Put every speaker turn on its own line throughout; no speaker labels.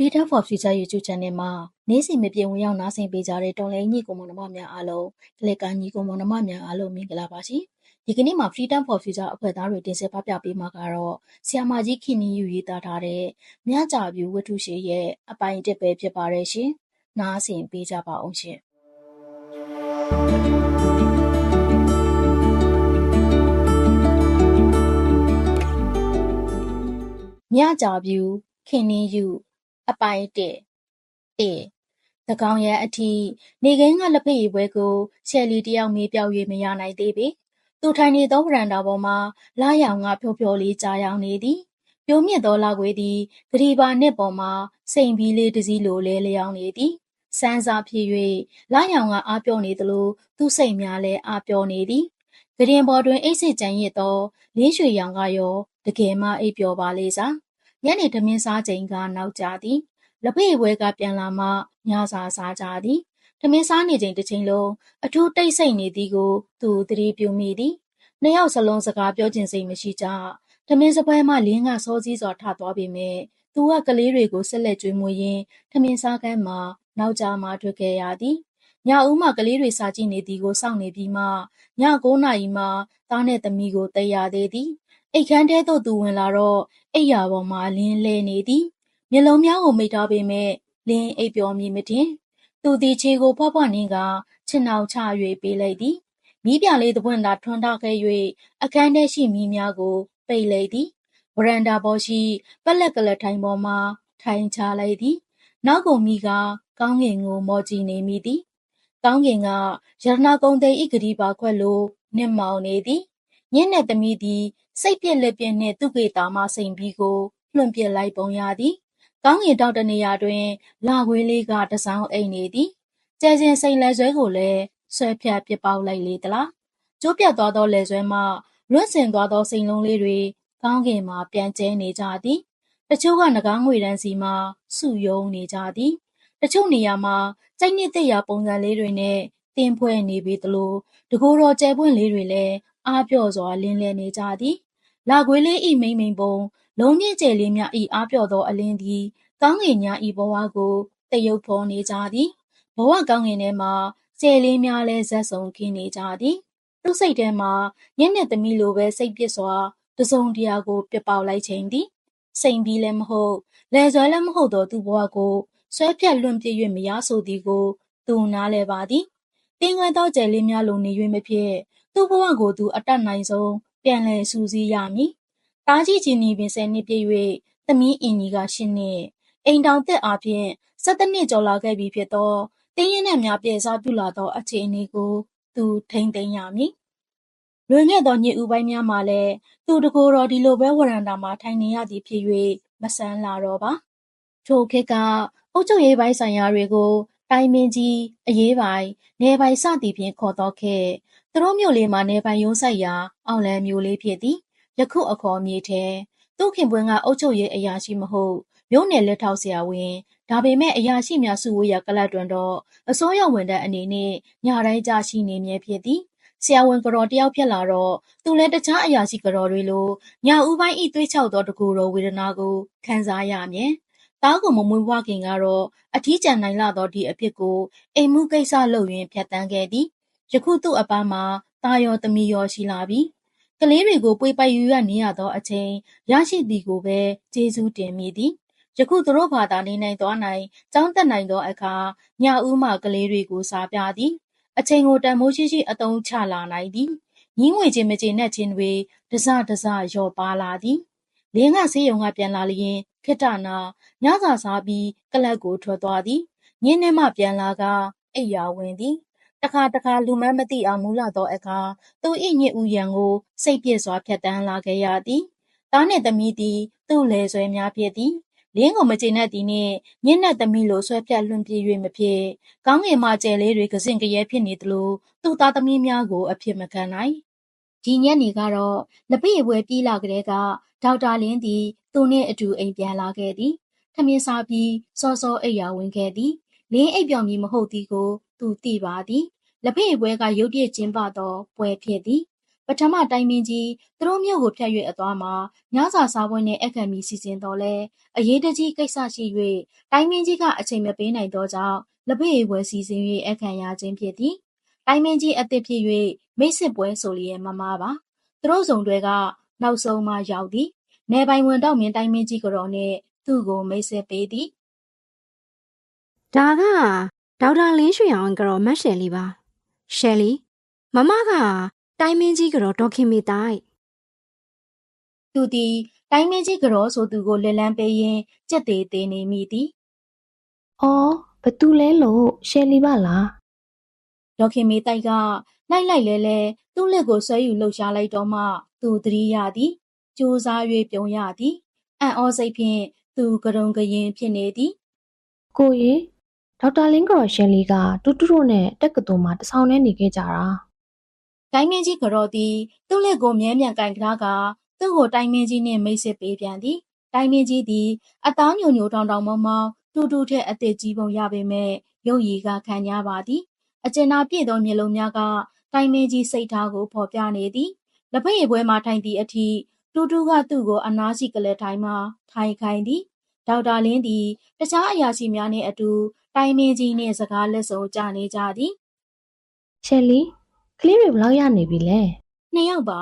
Freedom for Future YouTube Channel မှာနေ့စဉ်မပြည့်ဝင်ရောက်နားဆင်ပေးကြတဲ့တော်လိုင်းညီကိုမောင်နှမများအားလုံးကလစ်ကန်ညီကိုမောင်နှမများအားလုံးမင်္ဂလာပါရှင်။ဒီကနေ့မှာ Freedom for Future အဖွဲ့သားတွေတင်ဆက်ဖပြပေးမှာကတော့ဆီယာမာကြီးခင်နီယူရေးသားထားတဲ့မြကြပြူဝတ္ထုရှိရဲ့အပိုင်းတစ်ပဲဖြစ်ပါတယ်ရှင်။နားဆင်ပေးကြပါအောင်ရှင်။မြကြပြူခင်နီယူ အပိုင်းတစ်အေသကောင်ရန်အထိ နေကင်းက လက်ဖက်ရည်ပွဲကိုရှယ်လီတယောက် မေးပြောက်၍မရနိုင်သေးပေ သူထိုင်နေသောဗရန်ဒါပေါ်မှာလာရောင်ကဖြောဖြောလေးကြားရောင်နေသည်ပြိုးမြင့်သောလာခွေသည်ဂရီပါနစ်ပေါ်မှာ စိန်ပြီးလေးတစည်းလို လဲလျောင်းနေသည်စမ်းစာဖြစ်၍လာရောင်က အားပြောနေသလို သူ့စိတ်များလည်း အားပြောနေသည်ဂရင်ပေါ်တွင် အိတ်စစ်ကြံရစ်သော လင်းရွှေရောင်ကရော တကယ်မှ အိပ်ပျော်ပါလေစား ညနေထမင်းစားချိန်ကနောက်ကြသည်လက်ဖက်ဝဲကပြန်လာမှညစာစားကြသည်ထမင်းစားနေချိန်တစ်ချိန်လုံးအထူးတိတ်ဆိတ်နေသည်ကို သူသတိပြုမိသည်နှစ်ယောက်စလုံးစကားပြောခြင်းစိတ်မရှိကြထမင်းစပွဲမှလင်းကစောစည်းစွာထသွားပေမဲ့သူကကလေးတွေကိုဆက်လက်ကြွေးမွေးရင်းထမင်းစားကမ်းမှာနောက်ကြမှထွက်ခဲ့ရသည်ညဦးမှကလေးတွေစာကြည့်နေသည်ကိုစောင့်နေပြီးမှည9နာရီမှသားနဲ့သမီးကိုတိတ်ရသေးသည် အိတ်ခမ်းထဲသို့သူဝင်လာတော့အိပ်ယာပေါ်မှာလင်းလဲနေသည်မျက်လုံးများကိုမိတ်ထားပေမဲ့လင်းအိပ်ပျော်မည်မထင်သူသည်ခြေကိုဖွားဖွားနှင်းကခြေနှောက်ချ၍ပေးလိုက်သည်မိပြလေးတပွင့်သာထွန်းထားခဲ့၍အခန်းထဲရှိမိများကိုပိတ်လိုက်သည်ဝရန်ဒါပေါ်ရှိပက်လက်ကလထိုင်ပေါ်မှထိုင်ချလိုက်သည်နောက်ကုန်မိကကောင်းကင်ကိုမော်ကြည့်နေမိသည်ကောင်းကင်ကရတနာကုံသိဤဂရီပါခွက်လိုနှင့်မောင်နေသည် ညင်းတဲ့သမီးသည် စိတ်ပြက်လက်ပြက်နှင့် သူကေတာမှစိန်ပြီးကို လွှင့်ပစ်လိုက်ပုံရသည်ကောင်းကင်တောက်တနေရာတွင် လာခွေးလေးကတစောင်းအိမ်နေသည်ကျဲချင်းစိန်လက်ဆွဲကိုလည်းဆွဲဖြတ်ပစ်ပေါက်လိုက်လေသလားကျိုးပြတ်သွားသောလက်ဆွဲမှလွတ်စင်သွားသောစိန်လုံးလေးတွေကောင်းကင်မှာပြန်ကျဲနေကြသည်တချို့ကငကားငွေတန်းစီမှာစုယုံနေကြသည်တချို့နေရာမှာစိတ်နှစ်သက်ရာပုံစံလေးတွေနဲ့တင်းဖွဲ့နေပြီတလို့တကိုယ်တော်ကျဲပွင့်လေးတွေလည်း အားပြော့စွာလင်းလဲနေကြသည်လာခွေးလေးဤမိမ့်မိန်ပုံလုံးမြင့်ကျယ်လေးများဤအားပြော့သောအလင်းသည်ကောင်းကင်များဤဘဝကိုတရုပ်ဖော်နေကြသည်ဘဝကောင်းကင်ထဲမှာကျယ်လေးများလဲဇက်ဆုံခင်းနေကြသည်သူ့စိတ်ထဲမှာညနေသမီးလိုပဲစိတ်ပစ်စွာတစုံတရာကိုပြပေါက်လိုက်ချိန်သည်စိန်ပြီးလည်းမဟုတ်လဲဆွဲလည်းမဟုတ်တော့သူ့ဘဝကိုဆွဲဖြတ်လွန့်ပြည့်၍မရဆိုသည်ကိုသူနားလဲပါသည်တင်းခွဲသောကျယ်လေးများလိုနေ၍မဖြစ် သူ့ဘဝကိုသူအတတ်နိုင်ဆုံးပြန်လည်စူးစီးရမည်။တားကြီးချင်းနီပင်ဆယ်နှစ်ပြည့်၍သမီးအင်ကြီးကရှစ်နှစ်အိမ်တောင်သက်အားဖြင့်၁၇နှစ်ကျော်လာခဲ့ပြီဖြစ်သောတင်းရင်နှင့်များပြည့်စားပြုလာသောအခြေအနေကိုသူထိမ့်သိမ်းရမည်။လွင်ခဲ့သောညစ်ဦးပိုင်းများမှာလည်းသူတကိုယ်တော်ဒီလိုပဲဝရန်တာမှာထိုင်နေရသည်ဖြစ်၍မဆန်းလာတော့ပါ။ထိုခေတ်ကအုပ်ချုပ်ရေးပိုင်းဆိုင်ရာတွေကိုတိုင်းမင်းကြီးအရေးပိုင်းနယ်ပိုင်းစသည်ဖြင့်ခေါ်သောခေတ် သူတို့မြို့လေးမှာနယ်ပိုင်းရုံးစိုက်ရာအောင်လံမြို့လေးဖြစ်သည်ယခုအခေါ်မြေထဲသူ့ခင်ပွန်းကအုပ်ချုပ်ရေးအရာရှိမဟုတ်မြို့နယ်လက်ထောက်ဆရာဝန်ဒါပေမဲ့အရာရှိများစုဝေးရာကလပ်တွင်တော့အစိုးရဝန်ထမ်းအနေနဲ့ညတိုင်းကြရှိနေမြဲဖြစ်သည်ဆရာဝန်ကတော်တယောက်ဖြစ်လာတော့သူလည်းတခြားအရာရှိကတော်တွေလိုညဦးပိုင်းဤသွေးချောက်သောတကူတော်ဝေဒနာကိုခံစားရမည်သားကိုမမွေးဖွားခင်ကတော့အထီးကျန်နိုင်လာသောဒီအဖြစ်ကိုအိမ်မှုကိစ္စလုပ်ရင်းဖြတ်တန်းခဲ့သည် ယခုသူ့အပန်းမှာသားရောသမီးရောရှိလာပြီကလေးတွေကိုပွေပိုက်ယူရနေရသောအချိန်ရရှိသည်ကိုပဲကျေးဇူးတင်မိသည်ယခုသူတို့ဘာသာနေနိုင်သွားနိုင်ကြောင်းတက်နိုင်သောအခါညဦးမှကလေးတွေကိုစားပြသည်အချိန်ကိုတန်မိုးရှိရှိအတုံးချလာနိုင်သည်ညီးငွေချင်းမကျေနပ်ခြင်းတွေတစတစရော့ပါလာသည်လင်းကဆေးရုံကပြန်လာလျင်ခိတနာညစာစားပြီးကလပ်ကိုထွက်သွားသည်ညင်းနှင်းမှပြန်လာကအိပ်ယာဝင်သည် တခါတခါ လူမန်းမသိအောင် မူလာသောအခါ သူ၏ညစ်ဥယံကို စိတ်ပြည့်စွာ ဖြတ်တန်းလာခဲ့ရသည် သားနှင့်သမီးသည် သူ့လေဆွဲများဖြစ်သည် လင်းကို မကျေနပ်သည်နှင့်ညစ်နက်သမီးလို ဆွဲဖြတ်လွန်ပြေး၍မဖြစ် ကောင်းငင်မှကျဲလေးတွေ ကစင်ကြဲဖြစ်နေသလို သူ့သားသမီးများကို အဖြစ်မခံနိုင် ဒီညနေကတော့ လက်ပိပွဲပြေးလာကြတဲ့ကဒေါက်တာလင်းသည် သူနှင့်အတူ အိမ်ပြန်လာခဲ့သည် ထမင်းစားပြီး စောစောအိပ်ယာဝင်ခဲ့သည် လင်းအိပ်ပျော်မည်မဟုတ်သည်ကို သူသိပါသည်လက်ဖက်ပွဲကရုတ်တရက်ကျင်းပသောပွဲဖြစ်သည်ပထမတိုင်းမင်းကြီးသူတို့မြို့ကိုဖျက်၍အသွားမှာညစာစားပွဲနှင့်အခမ်းမီစီစဉ်တော်လဲအရေးတကြီးကိစ္စရှိ၍တိုင်းမင်းကြီးကအချိန်မပေးနိုင်သောကြောင့်လက်ဖက်ရည်ပွဲစီစဉ်၍အခမ်းရခြင်းဖြစ်သည်တိုင်းမင်းကြီးအသစ်ဖြစ်၍မိတ်စစ်ပွဲဆိုလျက်မမားပါသူတို့စုံတွေကနောက်ဆုံးမှရောက်သည်နေပိုင်ဝင်တော့မင်းတိုင်းမင်းကြီးကတော့နှင့်သူ့ကိုမိတ်ဆက်ပေးသည်
ဒါက ဒေါက်တာလင်းရွှေအောင်ကတော့မတ်ရှယ်လီပါရှယ်လီမမကတိုင်းမင်းကြီးကတော့ဒေါခင်မီတိုင်
သူသည်တိုင်းမင်းကြီးကြောဆိုသူကိုလက်လန်းပေးရင်းကြက်သေးသေးနေမိသည်။
အော်ဘသူလဲလို့ရှယ်လီပါလား
ဒေါခင်မေတိုက်ကလိုက်လိုက်လဲလဲသူ့လက်ကိုဆွဲယူလှုပ်ရှားလိုက်တော့မှ သူသတိရသည်ကြိုးစား၍ပြုံးရသည်အံ့ဩစိတ်ဖြင့်သူကရုံကရင်ဖြစ်နေသည်။
ကိုရေ ဒေါက်တာလင်းကရော်ရှယ်လီကတူတူတို့နဲ့တက္ကသိုလ်မှာတဆောင်နဲ့နေခဲ့ကြတာ
တိုင်းမင်းကြီးကြောသည်သူ့လက်ကိုမြဲမြံကင်ကထားကသူ့ကိုတိုင်းမင်းကြီးနှင့်မိတ်ဆက်ပေးပြန်သည်တိုင်းမင်းကြီးသည်အသားညိုညိုတောင်တောင်မောင်းမောင်းတူတူထက်အသက်ကြီးပုံရပေမဲ့ရုပ်ရည်ကခံရပါသည်အကျဉ်းနာပြည့်သောမျက်လုံးများကတိုင်းမင်းကြီးစိတ်ထားကိုဖော်ပြနေသည်လက်ဖက်ရည်ပွဲမှထိုင်သည့်အထိတူတူကသူ့ကိုအနားရှိကလေးထိုင်မှထိုင်ခိုင်းသည်ဒေါက်တာလင်းသည်တခြားအရာရှိများနှင့်အတူ တိုင်းမင်းကြီးနှင့်စကားလက်ဆုံကြနေကြသည်။
ရှယ်လီကလေးတွေဘယ်လောက်ရနေပြီလဲ
နှစ်ယောက်ပါ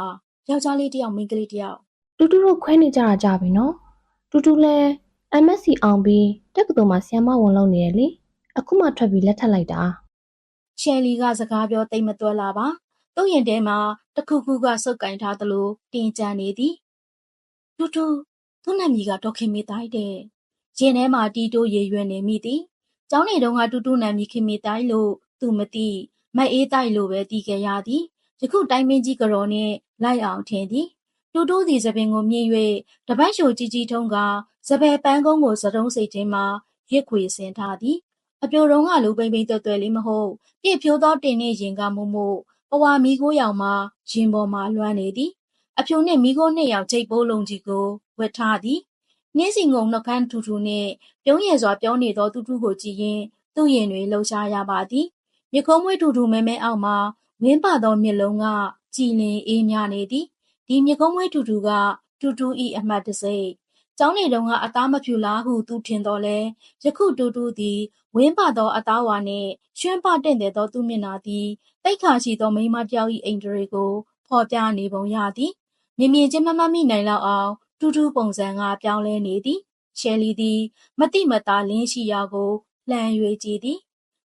ယောက်ျားလေးတစ်ယောက်မိန်းကလေးတစ်ယောက်။
တူတူတို့ခွဲနေကြတာကြပြီနော်။တူတူလဲ MSc အောင်ပြီးတက္ကသိုလ်မှာဆီယမဝင်လုပ်နေရလေ။အခုမှထွက်ပြီးလက်ထပ်လိုက်တာ
ရှယ်လီကစကားပြောတိတ်မတွက်လာပါသူ့ရင်ထဲမှာတစ်ခုခုကစုပ်ကင်ထားသလိုတင်ကြံနေသည်တူတူသူ့နာမည်ကဒေါခင်မီတိုင်းတဲ့ရင်ထဲမှာတီတိုးရေရွံ့နေမိသည် ကျောင်းနေတုန်းကတူတူနာမည်ခင်မီတိုင်းလို့သူမသိမအေးတိုက်လို့ပဲတီးခဲ့ရသည်ယခုတိုင်းမင်းကြီးကတော်နဲ့လိုက်အောင်ထင်သည်တူတူသည်သပင်ကိုမြင့်၍တပတ်ရှိုကြီးကြီးထုံးကစပယ်ပန်းကုန်းကိုစတုံးစိတ်ချင်းမှာရစ်ခွေဆင်ထားသည်အပြိုတုံးကလူပိမ့်ပိမ့်တွဲ့တွဲ့လေးမဟုတ်ပြည့်ဖြိုးသောတင်နှင့်ရင်ကမှုမှုပဝါမီကိုရောင်မှရင်ပေါ်မှလွှမ်းနေသည်အဖြူနှင့်မိခိုးနှစ်ယောက်ချိတ်ပိုးလုံးကြီးကိုဝတ်ထားသည် နှင်းစီငုံနှုတ်ခမ်းထူထူနှင့်ပြုံးရည်စွာပြောနေသောတူတူကိုကြည့်ရင်သူ့ရင်တွေလှုပ်ရှားရပါသည်မြခုံးမွေးထူထူမဲမဲအောက်မှဝင်းပသောမျက်လုံးကကြည်လင်အေးမြနေသည်ဒီမြခုံးမွေးထူထူကတူတူဤအမှတ်တစိမ့်ကျောင်းနေတုန်းကအသားမဖြူလားဟုသူထင်တော်လဲယခုတူတူသည်ဝင်းပသောအသားဝါနှင့်ရွှင်ပတင့်တယ်သောသူမျက်နှာသည်တိတ်ခါရှိသောမိန်းမတစ်ယောက်၏အိမ်တွေကိုဖော်ပြနေပုံရသည်မြင်မြင်ချင်းမမမိနိုင်လောက်အောင် တူတူပုံစံကပြောင်းလဲနေသည်ရှယ်လီသည် မတိမတာလင်းရှိရာကိုလှမ်း၍ကြည့်သည်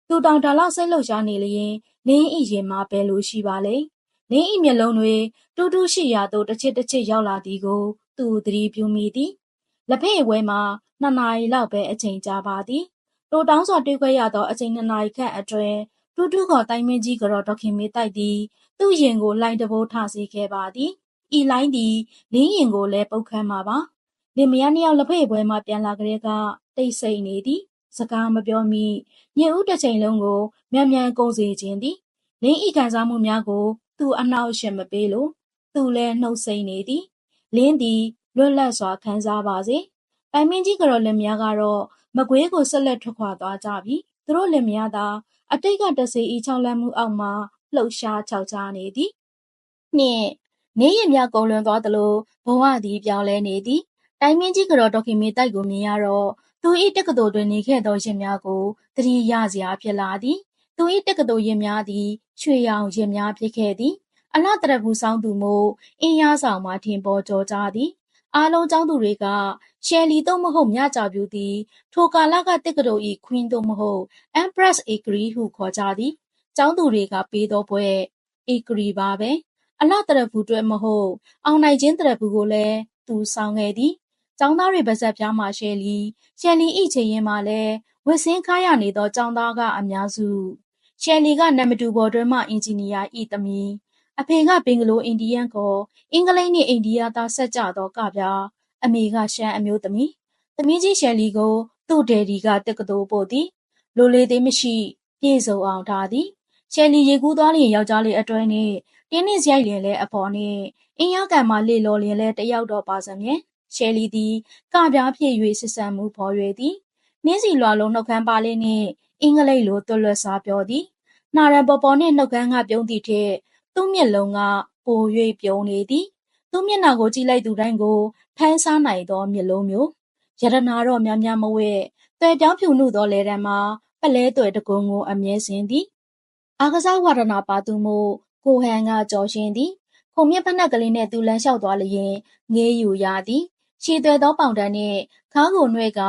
သူတောင်ဒါလောက်စိတ်လှုပ်ရှားနေလျင်လင်းဤရင်မှာဘယ်လိုရှိပါလဲလင်းဤမျက်လုံးတွေတူတူရှိရာသို့တစ်ချစ်တစ်ချစ်ရောက်လာသည်ကို သူသတိပြုမိသည်လက်ဖက်ရည်ပွဲမှာနှစ်နာရီလောက်ပဲအချိန်ကြာပါသည်တိုတောင်းစွာတွေးခွဲရသောအချိန်နှစ်နာရီခန့်အတွင်းတူတူခေါ်တိုင်းမင်းကြီးကတော့ဒေါခင်မေတိုက်သည် သူ့ရင်ကိုလိုင်းတဘိုးထစေခဲ့ပါသည် ဤလိုင်းသည်လင်းရင်ကိုလည်းပုတ်ခမ်းမှာပါလင်မယားနှစ်ယောက်လက်ဖက်ရည်ပွဲမှပြန်လာကြတဲ့ကတိတ်ဆိတ်နေသည်စကားမပြောမီညင်ဦးတစ်ချိန်လုံးကိုမြန်မြန်ကုန်စေခြင်းသည်လင်းဤခံစားမှုများကို သူအနှောက်အယှက်မပေးလို့သူလည်းနှုတ်ဆိတ်နေသည်လင်းသည်လွတ်လပ်စွာခံစားပါစေတိုင်မင်းကြီးကတော့လင်မယားကတော့မကွေးကိုဆက်လက်ထွက်ခွာသွားကြပြီသူတို့လင်မယားသာအတိတ်ကတဆေးဤချောင်းလန်းမှုအောက်မှလှုပ်ရှားခြောက်ခြားနေသည်နှင့် နေရမြကုံလွန်သွားသလိုဘဝသည်ပြောင်းလဲနေသည်တိုင်းမင်းကြီးကတော့ဒေါခင်မေတိုက်ကိုမြင်ရတော့သူ၏တက္ကသိုလ်တွင်နေခဲ့သောရင်များကိုသတိရစရာဖြစ်လာသည်သူ၏တက္ကသိုလ်ရင်များသည်ရွှေရောင်ရင်များဖြစ်ခဲ့သည်အလှတရဘူးဆောင်သူမို့အင်းရဆောင်မှထင်ပေါ်ကျော်ကြားသည်အားလုံးကျောင်းသူတွေကရှယ်လီတော့မဟုတ်မြကြပြူသည်ထိုကာလကတက္ကသိုလ်၏ခွင်းသို့မဟုတ် Empress Acre ဟုခေါ်ကြသည်။ကျောင်းသူတွေကပေးသောဘွဲ့ Acre ပါပဲ။ အလှတရဖူအတွက်မဟုတ်အောင်နိုင်ခြင်းတရဖူကိုလည်းသူဆောင်ခဲ့သည်။ကျောင်းသားတွေပါဇက်ပြားမှာရှယ်လီရှယ်လီဤချေရင်မှာလည်းဝစ်စင်းခါရနေသောကျောင်းသားကအများစုရှယ်လီကနံမတူဘော်တွဲမှအင်ဂျင်နီယာဤသမီးအဖေကဘင်္ဂလိုအိန္ဒိယန်ကောအင်္ဂလိပ်နှင့်အိန္ဒိယသားဆက်ကြသောကပြားအမေကရှမ်းအမျိုးသမီးသမီးကြီးရှယ်လီကိုသူ့ဒယ်ဒီကတက္ကသိုလ်ပို့သည်လိုလေသေးမရှိ ပြေဆုံးအောင်ထားသည်ရှယ်လီရေကူးသွားလျင်ယောက်ျားလေးအတွဲနှင့် တင်းနှင့်ရိုက်လျင်လဲအဖော်နှင့်အင်းရကန်မှလေလော်လျင်လဲတယောက်တော့ပါစမြဲရှယ်လီသည်ကပြားဖြစ်၍စစ်ဆန်မှုဖော်၍သည်နှင်းစီလွာလုံးနှုတ်ခမ်းပါလေးနှင့်အင်္ဂလိပ်လိုသွတ်လွတ်စွာပြောသည်နှာရန်ပေါ်ပေါ်နှင့်နှုတ်ခမ်းကပြုံးသည့်ထက်သူ့မျက်လုံးကပို၍ပြုံးနေသည်သူ့မျက်နှာကိုကြည့်လိုက်သူတိုင်းကိုဖမ်းဆားနိုင်သောမျက်လုံးမျိုးယရနာတော့များများမဝဲတွယ်ပြောင်းဖြူနှုသောလေတံမှာပလဲတွယ်တကုံကိုအမြဲစင်သည်အာကစားဝါဒနာပါသူမို့ ကိုဟန်ကကြော်ရှင်သည်ခုံမြက်ဖက်နှက်ကလေးနဲ့သူလန်းလျှောက်သွားလျင်ငေးယူရသည်ခြေသွဲသောပေါင်တန်းနှင့်ခါးကိုနှဲ့က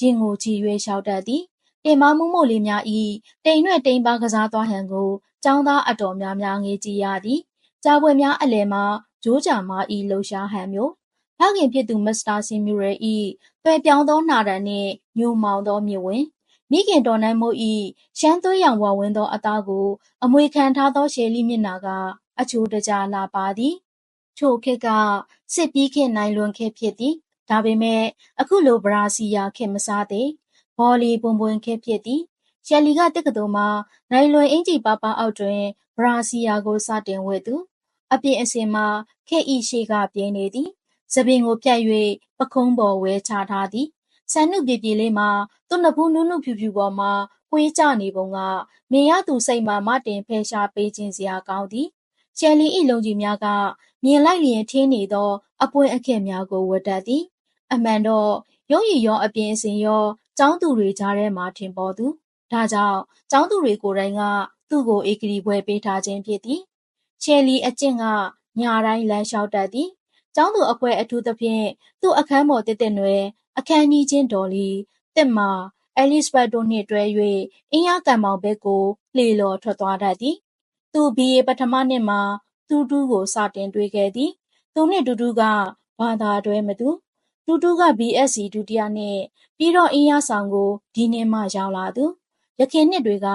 ရင်ကိုကြည့်၍လျှောက်တတ်သည်တင်မမှုမို့လေးများဤတိမ်နှဲ့တိမ်ပါကစားသွားဟန်ကိုចောင်းသားအတော်များများငေးကြည့်ရသည်ကြာပွဲများအလယ်မှာဂျိုးကြမာဤလှူရှားဟန်မျိုးဖခင်ဖြစ်သူမစ္စတာဆင်မြူရယ်ဤတွယ်ပြောင်းသောနာရန်နှင့်ညိုမောင်သောမြဝင် မိခင်တော်နှမ်းမို့ဤရှမ်းသွေးရောင်ဝဝင်းသောအသားကို အမွေခံထားသောရှယ်လီမျက်နာကအချိုတကြလာပါသည်ချိုခက်ကစစ်ပြီးခေတ်နိုင်လွန်ခေတ်ဖြစ်သည်ဒါပေမဲ့အခုလိုဗရာစီယာခေတ်မစားသေးဘော်လီပွန်ပွန်ခေတ်ဖြစ်သည်ရှယ်လီကတက္ကသိုလ်မှာနိုင်လွန်အင်ကြီးပါပါအောက်တွင်ဗရာစီယာကိုစတင်ဝဲသူအပြင်အစင်မှာခေတ်ဤရှိကပြင်းနေသည်သပင်ကိုပြတ်၍ပခုံးပေါ်ဝဲချထားသည် ဆန်နုပြေပြေလေးမှာသူ့နဖူးနုနုဖြူဖြူပေါ်မှာပွေးကြနေပုံကမင်းရသူစိတ်မှာမတင်ဖဲရှားပေးခြင်းစရာကောင်းသည်ရှယ်လီ၏လုံကြီးများကမြင်လိုက်လျင်ထင်းနေသော အပွင့်အခက်များကိုဝတ်တတ်သည် အမှန်တော့ရုံးရည်ရောအပြင်အစင်ရောចောင်းသူတွေကြားထဲမှာထင်ပေါ်သူဒါကြောင့်ចောင်းသူတွေကိုယ်တိုင်ကသူ့ကိုဧကရီပွဲပေးထားခြင်းဖြစ်သည်ရှယ်လီအကျင့်ကညာတိုင်းလမ်းလျှောက်တတ်သည် ကျောင်းသူအဖွဲအထူးသဖြင့်သူ့အခန်းပေါ်တစ်တစ်နွယ်အခန်းကြီးချင်းဒေါ်လီတစ်မာအဲလစ်ဘတ်တို့နှင့်တွဲ၍အင်းရကံမောင်ဘက်ကိုလှေလော်ထွက်သွားတတ်သည်သူဘီအေပထမနှစ်မှာတူတူကိုစတင်တွေ့ခဲ့သည်သူနှင့်တူတူကဘာသာတွဲမသူတူတူက BSc ဒုတိယနှစ်ပြီးတော့အင်းရဆောင်ကိုဒီနှစ်မှရောက်လာသူရခင်နှစ်တွေက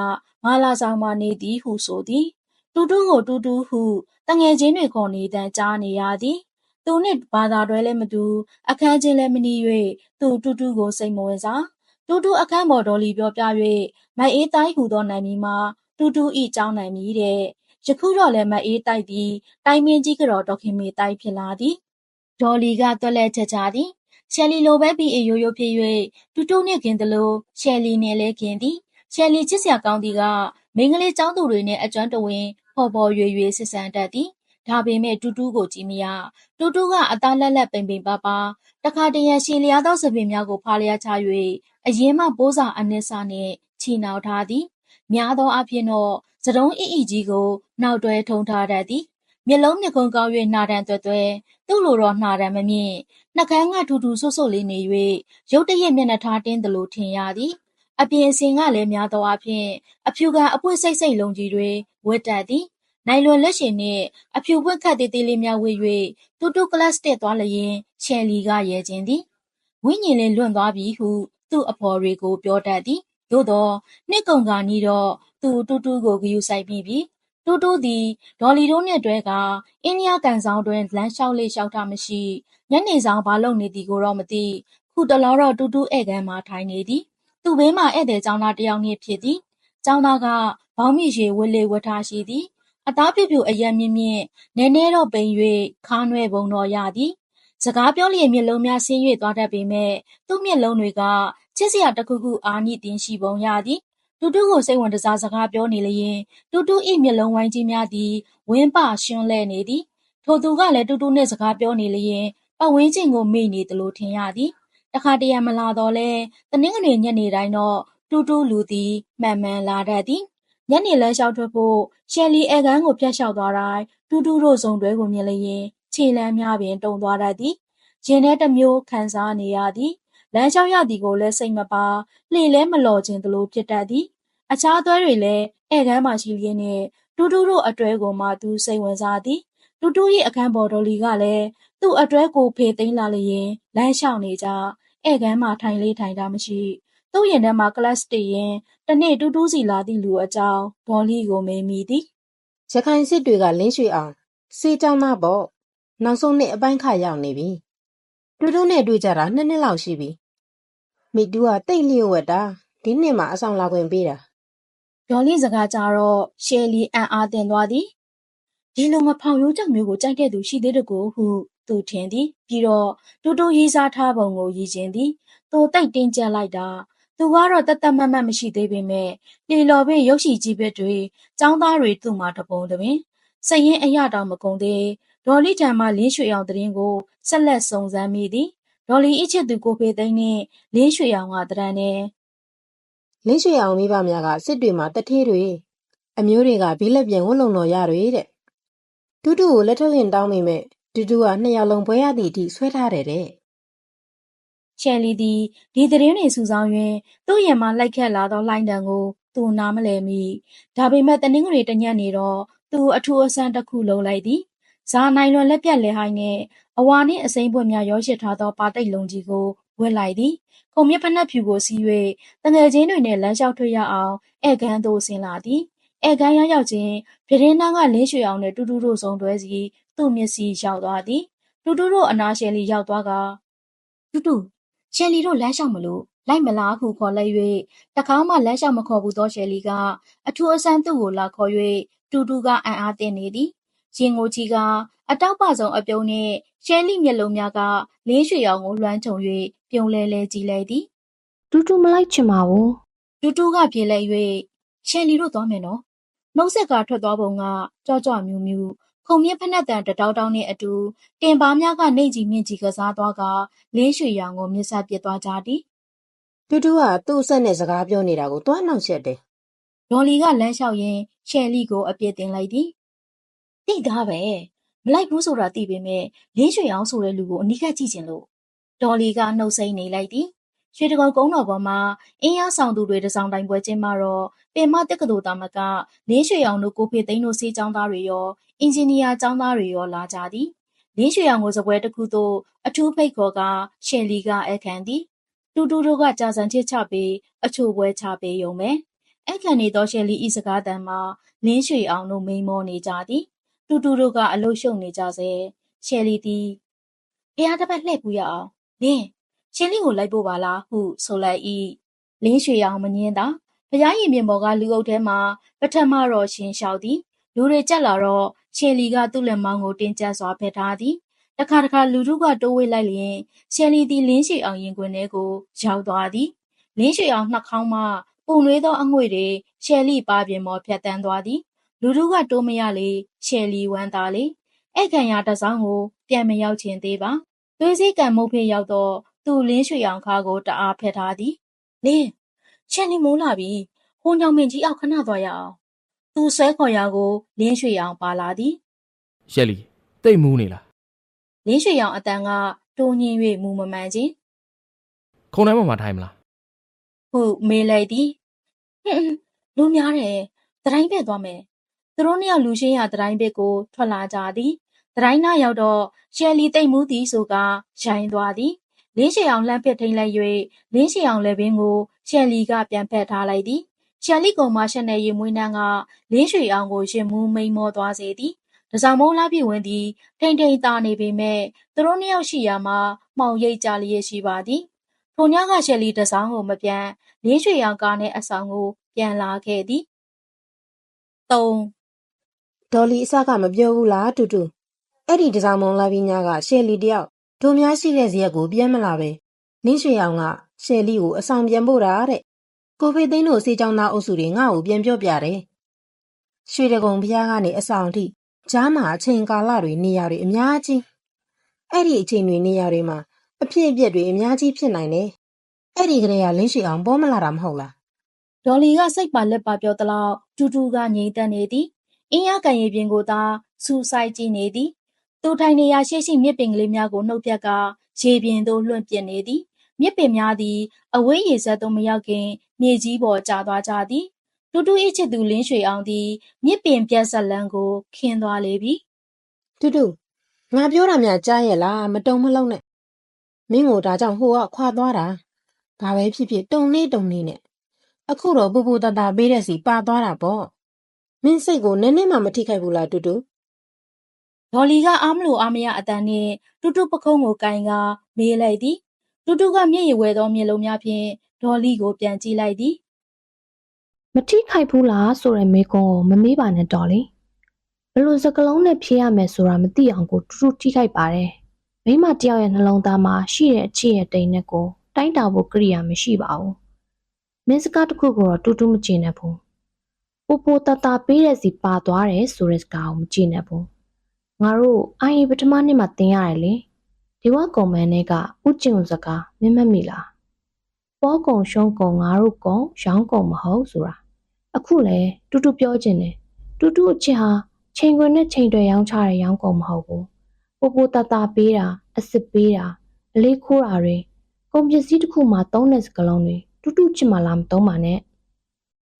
ငါလာဆောင်မှနေသည်ဟုဆိုသည် တူတူကိုတူတူဟုတငယ်ချင်းတွေခေါ်နေတမ်းကြားနေရသည် သူနှင့်ဘာသာတွဲလည်းမတူ အခန်းချင်းလည်းမနီး၍သူတူတူကို စိတ်မဝင်စား တူတူအခန်းပေါ် ဒေါ်လီပြောပြ၍မိုက်အေးတိုင်းဟူသောနိုင်မီမှာ တူတူဤကြောင်းနိုင်မီတဲ့ ယခုတော့လည်း မအေးတိုက်သည် တိုင်းမင်းကြီးကတော့ဒေါခင်မေတိုက်ဖြစ်လာသည် ဒေါ်လီကတွက်လက်ချက်ချသည် ရှယ်လီလိုပဲပြီးအေးရိုးရိုးဖြစ်၍တူတူနှင့်ခင်သလို ရှယ်လီနဲ့လည်းခင်သည် ရှယ်လီ ချစ်စရာကောင်းသည်က မိန်းကလေးចောင်းသူတွေနဲ့အကျွမ်းတဝင် ဖော်ဖော်ရွေရွေဆစ်ဆန်တတ်သည် ဒါပေမဲ့တူတူကိုကြည့်မရတူတူကအသားလက်လက်ပိန်ပိန်ပါပါတခါတရံရှည်လျားသောသပင်များကိုဖားလျားချ၍အရင်မှပိုးစာအနစ်စာနှင့်ချီနှောင်ထားသည်များသောအားဖြင့်တော့စတုံးအီအီကြီးကိုနောက်တွဲထုံထားတတ်သည်မျက်လုံးမျက်ခုံးကောင်း၍နှာတန်တွဲတွဲသူ့လိုတော့နှာတန်မမြင့်နှကန်းကထူထူဆွတ်ဆွတ်လေးနေ၍ရုတ်တရက်မျက်နှာထားတင်းသလိုထင်ရသည်အပြင်အစင်ကလည်းများသောအားဖြင့်အဖြူကန်အပွင့်စိတ်စိတ်လုံးကြီးတွေဝတ်တတ်သည် နိုင်လွန်လက်ရှင်နှင့်အဖြူပွင့်ခတ်သေးသေးလေးများဝေ၍တူတူကလပ်တက်သွားလျင်ရှယ်လီကရဲခြင်းသည်ဝိညာဉ်လေးလွန့်သွားပြီဟုသူ့အဖော်တွေကိုပြောတတ်သည်သို့သောနှစ်ကုံကနီးတော့သူတူတူကိုဂယူဆိုင်ပြီးပြီတူတူသည်ဒေါ်လီတို့နှင့်တွဲကအိန္ဒိယကန်ဆောင်တွင်လမ်းလျှောက်လေးလျှောက်ထားမရှိညနေဆောင်ဘာလုပ်နေသည်ကိုတော့မသိခုတလောတော့တူတူဧည့်ခန်းမှာထိုင်နေသည်သူ့ဘေးမှာဧည့်သည်ကျောင်းသားတစ်ယောက်နှင့်ဖြစ်သည်ကျောင်းသားကဘောင်းမြစ်ရေဝတ်လေဝတ်ထားရှိသည် အသားဖြူဖြူအရက်မြင့်မြင့်နည်းနည်းတော့ပိန်၍ခါနွဲပုံတော်ရသည်စကားပြောလျင်မျက်လုံးများဆင်း၍သွားတတ်ပေမဲ့သူ့မျက်လုံးတွေကချစ်စရာတစ်ခုခုအာနိသင်ရှိပုံရသည်တူတူကိုစိတ်ဝင်တစားစကားပြောနေလျင်တူတူ၏မျက်လုံးဝိုင်းကြီးများသည်ဝင်းပရွှန်းလဲနေသည်ထိုသူကလည်းတူတူနှင့်စကားပြောနေလျင်ပတ်ဝန်းကျင်ကိုမေ့နေသလိုထင်ရသည်တခါတရံမလာတော့လဲတနင်္ဂနွေညနေတိုင်းတော့တူတူလူသည်မှန်မှန်လာတတ်သည် ညနေလမ်းလျှောက်ထွက်ဖို့ရှယ်လီအဲကန်းကိုဖျက်လျှောက်သွားတိုင်းတူတူတို့စုံတွဲကိုမြင်လျင်ခြေလမ်းများပင်တုံသွားတတ်သည်ရင်ထဲတစ်မျိုးခံစားနေရသည်လမ်းလျှောက်ရသည်ကိုလည်းစိတ်မပါလှေလဲမလော်ခြင်းသလိုဖြစ်တတ်သည်အခြားသွဲတွေလည်းဧကန်းမှရှိလျက်နှင့်တူတူတို့အတွဲကိုမှသူစိတ်ဝင်စားသည်တူတူ၏အခန်းပေါ်တော်လီကလည်းသူ့အတွဲကိုဖေသိမ်းလာလျင်လမ်းလျှောက်နေကြဧကန်းမှထိုင်လေးထိုင်တာမရှိ သူ့ရင်ထဲမှာ ကလပ်တည်ရင်တနေ့တူတူစီလာသည့်လူအကြောင်းဒေါ်လီကိုမေးမိသည်
ရခိုင်စစ်တွေကလင်းရွှေအောင်စေးကြောင်းသားပေါ့နောက်ဆုံးနှစ်အပိုင်းခါရောက်နေပြီတူတူနဲ့တွေ့ကြတာနှစ်နှစ်လောက်ရှိပြီမိတူကတိတ်လျှို့ဝက်တာဒီနှစ်မှာအဆောင်လာခွင့်ပေးတာ
ဒေါ်လီစကားကြတော့ရှယ်လီအံ့အားသင့်သွားသည်ဒီလိုမဖောင်ရိုးကြောက်မျိုးကိုကြိုက်တဲ့သူရှိသေးတကူဟုသူထင်သည်ပြီးတော့တူတူရေးစားထားပုံကိုရည်ကျင်သည်သူတိတ်တင်းကျပ်လိုက်တာ သူကတော့တတ်တတ်မတ်မတ် မရှိသေးပေမဲ့လေလော်ပင်ရုပ်ရှိကြီးဘက်တွေចောင်းသားတွေ သူ့မှာ တပုံတပင်စရင်အရတောင် မကုန်သေး ဒေါ်လီထံမှ လင်းရွှေအောင်တရင်ကို ဆက်လက်စုံစမ်းမိသည် ဒေါ်လီအချစ်သူ ကိုဖေသိန်းနှင့် လင်းရွှေအောင်ကတရံနဲ့
လင်းရွှေအောင်မိဘများက စစ်တွေမှာတထေးတွေ အမျိုးတွေကဘီလက်ပြန်ဝတ်လုံတော်ရတွေတဲ့ တူတူကို လက်ထပ်ရင်တောင်းမိမဲ့တူတူကနှစ်ယောက်လုံးပွဲရသည့်အထိ ဆွဲထားတယ်တဲ့
ရှယ်လီသည်ဒီသတင်းတွေစုဆောင်း၍သူ့ရင်မှလိုက်ခတ်လာသောလှိုင်းတံကိုသူနားမလည်မိဒါပေမဲ့တနင်္ဂနွေတညက်နေတော့သူအထူးအဆန်းတစ်ခုလုံးလိုက်သည်ဇာနိုင်လွန်လက်ပြက်လဲဟိုင်းနှင့်အဝါနှင့်အစိမ်းပွင့်များရောရှိထားသောပါတိတ်လုံးကြီးကိုဝက်လိုက်သည်ခုံမြက်ဖက်နှက်ဖြူကိုစီး၍တငယ်ချင်းတွေနှင့်လမ်းလျှောက်ထွက်ရအောင်ဧကန်းသို့ဆင်းလာသည်ဧကန်းရောက်ရောက်ချင်းပြတင်းနှန်းကလင်းရွှေအောင်နှင့်တူတူတို့ဆုံးတွဲစီသူ့မျက်စိရောက်သွားသည်တူတူတို့အနာရှယ်လီရောက်သွားကတူတူ ရှယ်လီတို့လမ်းလျှောက်မလို့လိုက်မလားဟုခေါ်လိုက်၍တခါမှလမ်းလျှောက်မခေါ်ဘူးသောရှယ်လီကအထူးအဆန်းသူ့ကိုလာခေါ်၍တူတူကအံ့အားသင့်နေသည်ရင်ကိုကြီးကအတောက်ပဆုံးအပြုံးနှင့်ရှယ်လီမျက်လုံးများကလင်းရွှေရောင်ကိုလွှမ်းခြုံ၍ပြုံးလဲလဲကြည့်လိုက်သည်
တူတူမလိုက်ချင်ပါဘူး
တူတူကပြေလဲ၍ရှယ်လီတို့သွားမယ်နော်နှုတ်ဆက်ကထွက်သွားပုံကကြော့ကြော့မြူးမြူး ခုံမြင့်ဖက်နှက်တန်တတောင်းတောင်းနှင့်အတူတင်ပါများကနေကြီးမြင့်ကြီးကစားသွားကလင်းရွှေရောင်ကိုမြစ်ဆက်ပစ်သွားကြသည်
တူတူကသူ့အဆက်နဲ့စကားပြောနေတာကိုတွားနှောက်ရက်တယ်
ဒေါ်လီကလမ်းလျှောက်ရင်းရှယ်လီကိုအပြစ်တင်လိုက်သည်။တိတ်သားပဲမလိုက်ဘူးဆိုတာသိပေမဲ့လင်းရွှေအောင်ဆိုတဲ့လူကိုအနိကကြည့်ချင်လို့ဒေါ်လီကနှုတ်ဆက်နေလိုက်သည်။ ရွှေတကုံကုန်းတော်ပေါ်မှာအင်းရဆောင်သူတွေတစောင်းတိုင်ပွဲချင်းမှာတော့ပင်မတက္ကသိုလ်သားမကလင်းရွှေအောင်တို့ကိုဖေသိန်းတို့စေးကျောင်းသားတွေရောအင်ဂျင်နီယာကျောင်းသားတွေရောလာကြသည်။လင်းရွှေအောင်ကိုစပွဲတစ်ခုသို့အထူးဖိတ်ခေါ်ကရှယ်လီကအခမ်းသည်။တူတူတို့ကကြာစံချစ်ချပေးအချို့ပွဲချပေးရုံပဲ။အခန့်နေသောရှယ်လီဤစကားတန်မှာလင်းရွှေအောင်တို့မိန်မောနေကြသည်တူတူတို့ကအလုရှုံနေကြစေရှယ်လီသည်ဖះတစ်ပတ်လှည့်ပူရအောင်လင်း ရှယ်လီကိုလိုက်ဖို့ပါလားဟုဆိုလိုက်၏လင်းရွှေအောင်မငင်းသာဖះရင်ပြင်ပေါ်ကလူအုပ်ထဲမှာပထမတော့ရှင်းလျှောက်သည်လူတွေကြက်လာတော့ရှယ်လီကသူ့လက်မောင်းကိုတင်းကျပ်စွာဖက်ထားသည်တခါတခါလူတို့ကတိုးဝေးလိုက်လျင်ရှယ်လီသည်လင်းရွှေအောင်ရင်ခွင်ထဲကိုရောက်သွားသည်လင်းရွှေအောင်နှာခေါင်းမှပုံနွေးသောအငွေ့တွေရှယ်လီပါပြင်ပေါ်ဖြတ်တန်းသွားသည်လူတို့ကတိုးမရလေရှယ်လီဝမ်းသာလေဧကန်ရတစ်စောင်းကိုပြန်မရောက်ခြင်းသေးပါသွေးစည်းကံမုတ်ဖေးရောက်တော့ သူ့လင်းရွှေအောင်ခါကိုတအားဖက်ထားသည်လင်းရှယ်လီမိုးလာပြီဟိုညောင်မင်းကြီးအောက်ခဏသွားရအောင်သူဆွဲခေါ်ရာကိုလင်းရွှေအောင်ပါလာသည်
ရှယ်လီတိတ်မူးနေလား
လင်းရွှေအောင်အတန်ကတိုးညင်း၍မူမမှန်ခြင်း
ခုံတိုင်းပေါ်မှာထိုင်မလား
ဟုမေးလိုက်သည်ဟွန်းလူများတယ်တတိုင်းပဲသွားမယ်သူတို့နှစ်ယောက်လူရှင်းရတတိုင်းပဲကိုထွက်လာကြသည်တတိုင်းနာရောက်တော့ရှယ်လီတိတ်မှုသည်ဆိုကရိုင်းသွားသည် လင်းရှေအောင်လှမ်းပစ်ထိန်လိုက်၍လင်းရှေအောင်လည်းပင်ကိုရှယ်လီကပြန်ဖက်ထားလိုက်သည်ရှယ်လီကောင်မရှက်နေရီမွေးနှန်းကလင်းရွှေအောင်ကိုရင်မူးမိန်မောသွားစေသည်တစောင်မုံလာပြည့်ဝင်သည်ထိန်ထိန်တာနေပေမဲ့သူတို့နှစ်ယောက်ရှိရာမှာမှောင်ရိပ်ကြလျက်ရှိပါသည်ထိုညကရှယ်လီတစောင်းကိုမပြန်လင်းရွှေရောင်ကားနဲ့အဆောင်ကိုပြန်လာခဲ့သည်၃
ဒေါ်လီအစကမပြောဘူးလားတူတူအဲ့ဒီတစောင်းမုံလာပြီးညကရှယ်လီတယောက် ဒုံများရှိတဲ့ဇရက်ကိုပြန်မလာပဲလင်းရွှေအောင်ကရှယ်လီကိုအဆောင်ပြန်ဖို့တာတဲ့ကိုဖေသိန်းတို့စေချောင်းသားအုပ်စုတွေငါ့ကိုပြန်ပြောပြတယ်ရွှေတကုံဖျားကနေအဆောင်ထိကြားမှာအချိန်ကာလတွေနေရာတွေအများကြီးအဲ့ဒီအချိန်တွေနေရာတွေမှာအဖြစ်အပျက်တွေအများကြီးဖြစ်နိုင်တယ်အဲ့ဒီကလေးကလင်းရွှေအောင်ပေါ်မလာတာမဟုတ်လား
ဒေါ်လီကစိတ်ပါလက်ပါပြောသလောက်တူတူကငြိမ်သက်နေသည်အင်းရကန်ရည်ပြင်ကိုသာစူဆိုင်ကြည့်နေသည် သူထိုင်နေရာရှိရှိမြစ်ပင်ကလေးများကိုနှုတ်ပြက်ကရေပြင်သို့လွှင့်ပစ်နေသည်မြစ်ပင်များသည်အဝေးရေစက်သို့မရောက်ခင်မြေကြီးပေါ်ကျသွားကြသည်တူတူ၏ချစ်သူလင်းရွှေအောင်သည်မြစ်ပင်ပြက်ဆက်လန်းကိုခင်းသွားလေပြီ
တူတူငါပြောတာများကြားရဲ့လားမတုံမလုံးနဲ့မင်းကိုဒါကြောင့်ဟိုကခွာသွားတာဘာပဲဖြစ်ဖြစ်တုံနေတုံနေနဲ့အခုတော့ပူပူတတပေးတဲ့စီပါသွားတာပေါ့မင်းစိတ်ကိုနည်းနည်းမှမထိခိုက်ဘူးလားတူတူ
ဒေါ်လီကအားမလို့အားမရအတန်နှင့်တူတူပခုံးကိုကင်ကမေးလိုက်သည်တူတူကမျက်ရည်ဝဲသောမျက်လုံးများဖြင့်ဒေါ်လီကိုပြန်ကြည့်လိုက်သည်
မထိခိုက်ဘူးလားဆိုတဲ့မေကွန်းကိုမမေးပါနဲ့တော်လေဘယ်လိုစကလုံးနဲ့ဖြေရမယ်ဆိုတာမသိအောင်ကိုတူတူထိခိုက်ပါတယ်မိမတယောက်ရဲ့နှလုံးသားမှာရှိတဲ့အချစ်ရဲ့တိမ်နဲ့ကိုတိုင်းတာဖို့ကိရိယာမရှိပါဘူးမင်းစကားတစ်ခုကိုတော့တူတူမကျင်နဲ့ဘူးပိုပိုတတပေးတဲ့စီပါသွားတယ်ဆိုတဲ့စကားကိုမကြည့်နဲ့ဘူး ငါတို့အိုင်ပထမနှစ်မှာသင်ရတယ်လေဒီဝကုံမန်းတွေကဥကျင့်စကားမင်းမမိလားပေါ်ကုံရှုံးကုံငါတို့ကုံရောင်းကုံမဟုတ်ဆိုတာအခုလေတူတူပြောချင်တယ်တူတူအချစ်ဟာချိန်ခွင်နဲ့ချိန်တွေရောင်းချတဲ့ရောင်းကုံမဟုတ်ဘူးပိုပိုတတပေးတာအစ်စ်ပေးတာအလေးခိုးတာတွေကုန်ပစ္စည်းတစ်ခုမှသုံးတဲ့စကလုံးတွေတူတူချစ်မှလားမသုံးပါနဲ့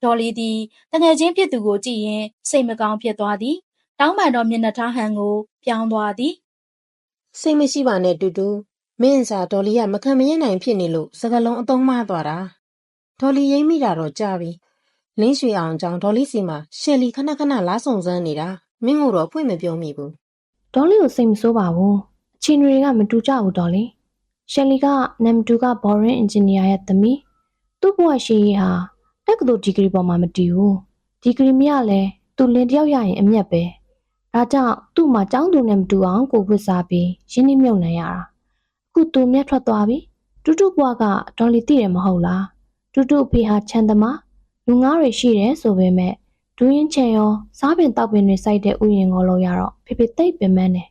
ဒေါ်လီသည်တငယ်ချင်းဖြစ်သူကိုကြည့်ရင်စိတ်မကောင်းဖြစ်သွားသည် တောင်းပန်သောမျက်နှာထားဟန်ကို ပြောင်းသွားသည်
စိတ်မရှိပါနဲ့တူတူမင်းစာဒေါ်လီကမခံမရနိုင်ဖြစ်နေလို့စကလုံးအသုံးမသွားတာဒေါ်လီရိမ့်မိတာတော့ကြာပြီလင်းရွှေအောင်ကြောင့်ဒေါ်လီစီမှာရှယ်လီခဏခဏလားစုံစမ်းနေတာမင်းတို့တော့ဖွင့်မပြောမိဘူး
ဒေါ်လေးကိုစိတ်မဆိုးပါဘူးအချင်းတွေကမတူကြဘူးဒေါ်လေးရှယ်လီကနမ်တူကဘော်ရင်အင်ဂျင်နီယာရဲ့သမီးသူ့ဘဝရှိရေးဟာတက္ကသိုလ်ဒီဂရီပေါ်မှာမတည်ဘူးဒီဂရီမရလဲသူလင်တယောက်ရရင်အမျက်ပဲ ဒါကြောင့်သူ့မှာចောင်းသူနဲ့မတူအောင်ကိုဝစ်စားပြီးရင်းနှီးမြုပ်နှံရတာအခုသူမျက်ထွက်သွားပြီတူတူဘဝကဒေါ်လီသိတယ်မဟုတ်လားတူတူအဖေဟာချမ်းသမားလူငါးတွေရှိတယ်ဆိုပေမဲ့ဒူးရင်ချင်ရောစားပင်တောက်ပင်တွေစိုက်တဲ့ဥယျာဉ်ကိုလို့ရတော့ဖေဖေသိပ်ပင်ပန်းတယ်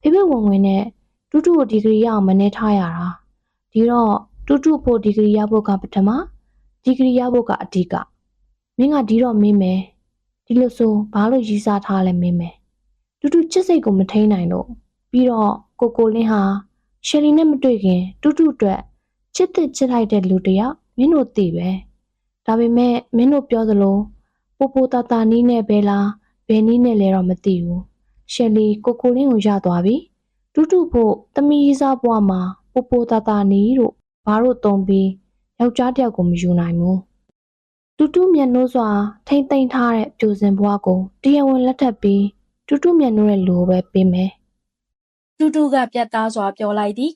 ဖေဖေဝင်ဝင်နဲ့တူတူကိုဒီဂရီရအောင်မနေထားရတာဒီတော့တူတူဖို့ဒီဂရီရဖို့ကပထမဒီဂရီရဖို့ကအဓိကမင်းကဒီတော့မင်းမယ်ဒီလိုဆိုဘာလို့ရီးစားထားလဲမင်းမယ် တူတူချစ်စိတ်ကိုမထိန်နိုင်လို့ပြီးတော့ကိုကိုလင်းဟာရှယ်လီနဲ့မတွေ့ခင်တူတူအတွက်ချစ်တဲ့ချစ်လိုက်တဲ့လူတစ်ယောက်မင်းတို့သိပဲဒါပေမဲ့မင်းတို့ပြောသလိုပိုပိုတာတာနီးနဲ့ပဲလားဘယ်နီးနဲ့လဲတော့မသိဘူးရှယ်လီကိုကိုလင်းကိုရသွားပြီတူတူဖို့တမီးစားဘွားမှာပိုပိုတာတာနီးတို့ဘာလို့တုံပြီးယောက်ျားတစ်ယောက်ကိုမယူနိုင်ဘူးတူတူမျက်နှိုးစွာထိမ့်သိမ့်ထားတဲ့ပြိုစင်ဘွားကိုတရားဝင်လက်ထပ်ပြီး တူတူမျက်နှိုးရဲ့လူကိုပဲပေးမယ်
တူတူကပြတ်သားစွာပြောလိုက်သည်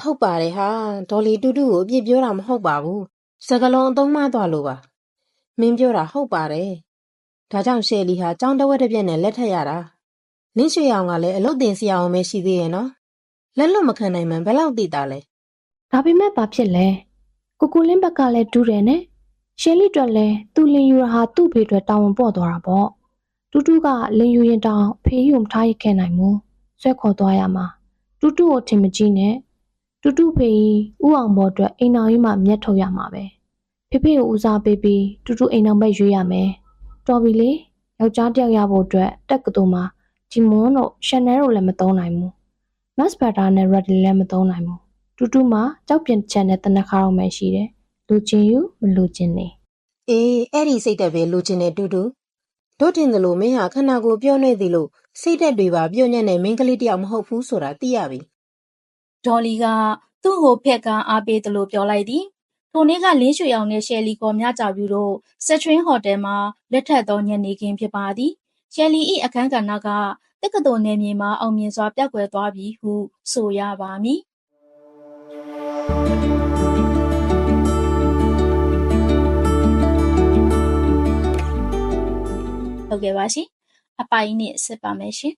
ဟုတ်ပါတယ်ဟာဒေါ်လီတူတူကိုအပြစ်ပြောတာမဟုတ်ပါဘူးစကလုံးအသုံးမသွားလို့ပါမင်းပြောတာဟုတ်ပါတယ်ဒါကြောင့်ရှယ်လီဟာចောင်းတစ်ဝက်တစ်ပြက်နဲ့လက်ထက်ရတာလင်းရွှေအောင်ကလည်းအလုတ်တင်ဆရာအောင်ပဲရှိသေးရဲ့နော်လက်လွတ်မခံနိုင်မှန်ဘယ်လောက်သိတာလဲ
ဒါပေမဲ့ဘာဖြစ်လဲကိုကိုလင်းဘက်ကလည်းတူးတယ်နဲ့ရှယ်လီအတွက်လည်းသူလင်ယူရဟာသူ့ဖေအတွက်တာဝန်ပေါ့သွားတာပေါ့ တူတူကလင်ယူရင်တောင်ဖေးယူမထားရခဲ့နိုင်ဘူးဆွဲခေါ်သွားရမှာတူတူကိုထင်မကြည့်နဲ့တူတူဖေးဥအောင်ဘော်အတွက်အိမ်တော်ကြီးမှမျက်ထုတ်ရမှာပဲဖေဖေကိုဦးစားပေးပြီးတူတူအိမ်တော်ဘက်ရွေးရမယ်တော်ပြီလေယောက်ျားတစ်ယောက်ရဖို့အတွက်တက်ကတူမှာဂျီမွန်တို့ရှန်နယ်တို့လည်းမသုံးနိုင်ဘူးမတ်စပါတာနဲ့ရက်ဒီလည်းမသုံးနိုင်ဘူးတူတူမှာကြောက်ပြန်ချန်တဲ့တနခါတော့မှရှိတယ်။လူချင်းယူမလူချင်းနေ
အေးအဲ့ဒီစိတ်သက်ပဲလိုချင်တဲ့တူတူ တို့တင်တယ်လို့မင်းဟာခန္ဓာကိုယ်ပြောနေသည်လို့စိတ်သက်တွေပါပြောညံ့တဲ့မင်းကလေးတယောက်မဟုတ်ဘူးဆိုတာသိရပြီ
ဒေါ်လီကသူ့ကိုဖက်ကန်းအားပေးသလိုပြောလိုက်သည်ထိုနေ့ကလင်းရွှေအောင်နဲ့ရှယ်လီကောမြကြပြူတို့စက်ထရင်းဟိုတယ်မှာလက်ထပ်သောညနေခင်းဖြစ်ပါသည်ရှယ်လီ၏အခန်းကဏ္ဍကတက္ကသိုလ်နယ်မြေမှာအောင်မြင်စွာပြတ်ကွယ်သွားပြီဟုဆိုရပါမည် ဟုတ်ကဲ့ပါရှင်အပိုင်နဲ့စစ်ပါမယ်ရှင်